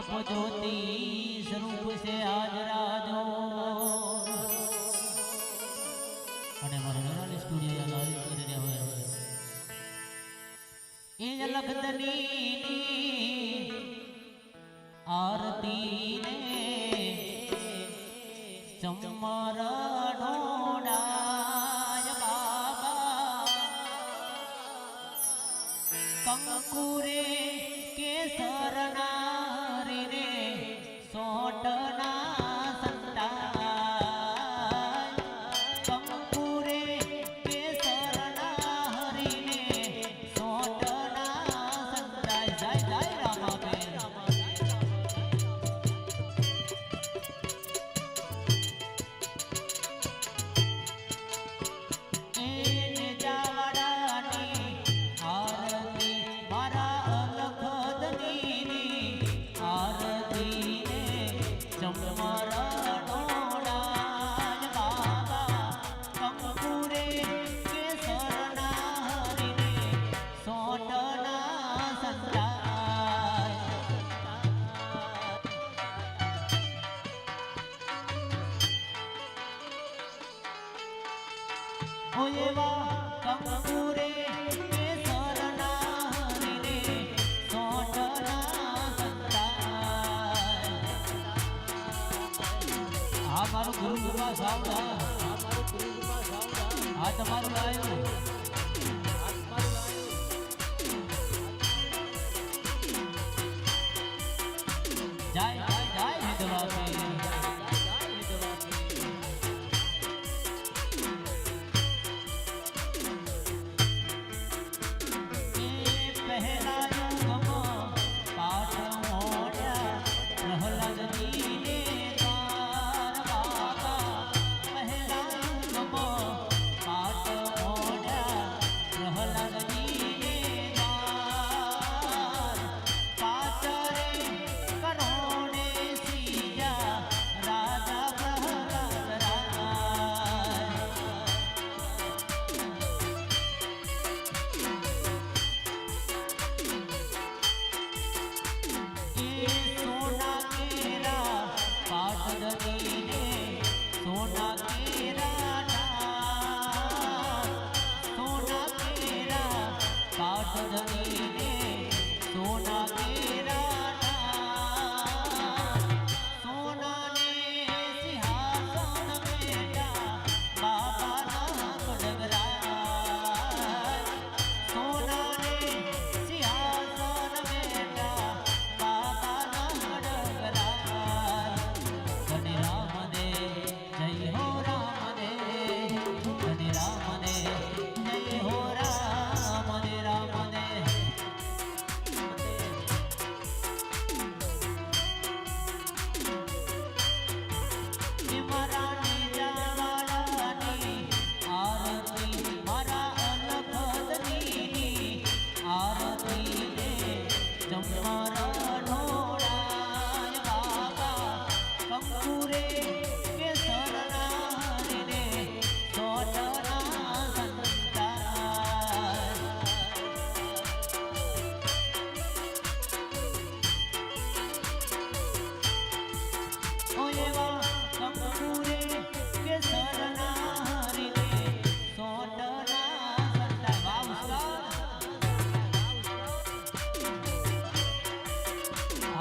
બાપ જ્યોતિ સ્વરૂપ છે આજ રાજો અને મારો જનરલ સ્ટુડિયો લાલ કરી રહ્યા હોય. એ લખતની આરતી ને ચમરા બાબા. કંકુરે કેસરના যায় મારું ગુરુ કૃપા સાવડા આ તમારું આવ્યું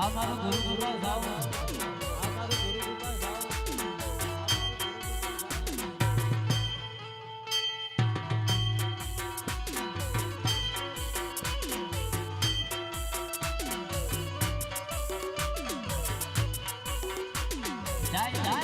આ મારો ગુરુ ગુરુ જાઓ આ મારો ગુરુ ગુરુ જાઓ જાય જાય